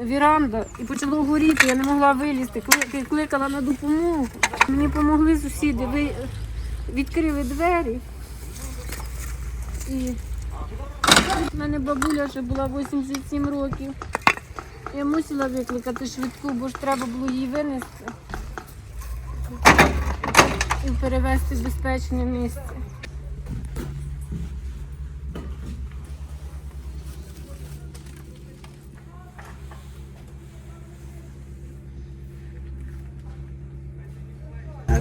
віранда і почало горіти. Я не могла вилізти. Кликала на допомогу. Мені допомогли сусіди. Ви відкрили двері. І в мене бабуля ще була 87 років. Я мусила викликати швидку, бо ж треба було її винести і перевезти в безпечне місце.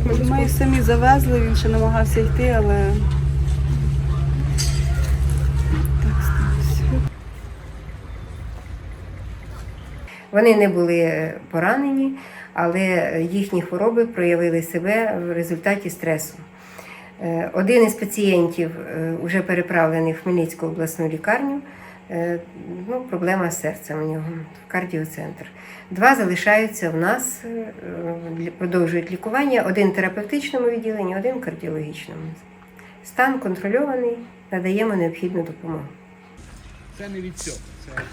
Ми їх самі завезли, він ще намагався йти, але так сталося. Вони не були поранені, але їхні хвороби проявили себе в результаті стресу. Е, Один із пацієнтів вже переправлений в Хмельницьку обласну лікарню. Е, Ну, проблема з серцем у нього кардіоцентр. Два залишаються в нас, е, продовжують лікування. Один в терапевтичному відділенні, один в кардіологічному. Стан контрольований, надаємо необхідну допомогу. Це не від цього. Це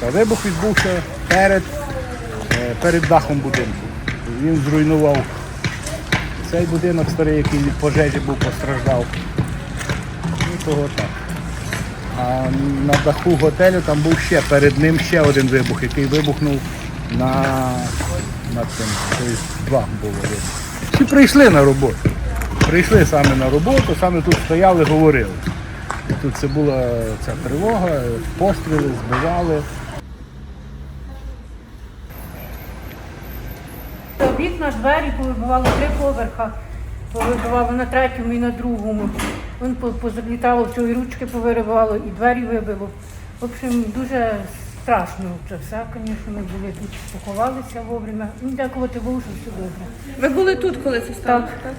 Та Вибух відбувся перед, перед дахом будинку. Він зруйнував цей будинок старий, який від пожежі був постраждав. Ну, того так. А на даху готелю там був ще перед ним ще один вибух, який вибухнув на, на цим. Тобто два було. Всі прийшли на роботу. Прийшли саме на роботу, саме тут стояли, говорили. І тут це була ця тривога, постріли, збивали. Вікна, двері повибивало три поверха, повибивало на третьому і на другому. Він по- позалітало, все, і ручки повиривало, і двері вибило. В общем, дуже страшно це все, звісно, ми були тут, поховалися вовремя. Ну, дякувати Богу, що все добре. Ви були тут, коли це сталося? Так.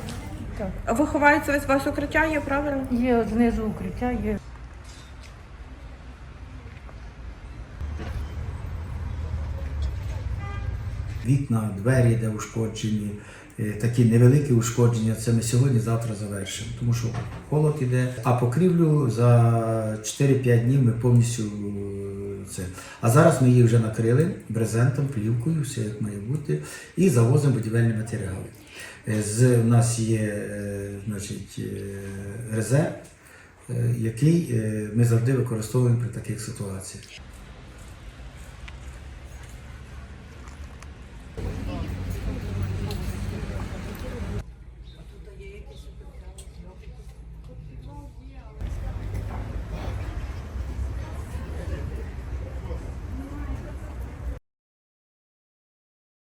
Так. А Ви ховаєтеся весь вас укриття, є правильно? Є знизу укриття, є. Вікна, двері, де ушкоджені, е, такі невеликі ушкодження. Це ми сьогодні-завтра завершимо, тому що холод іде. А покрівлю за 4-5 днів ми повністю е, це. А зараз ми її вже накрили брезентом, плівкою, все як має бути, і завозимо будівельні матеріали. Е, З у нас є значить, резерв, який ми завжди використовуємо при таких ситуаціях.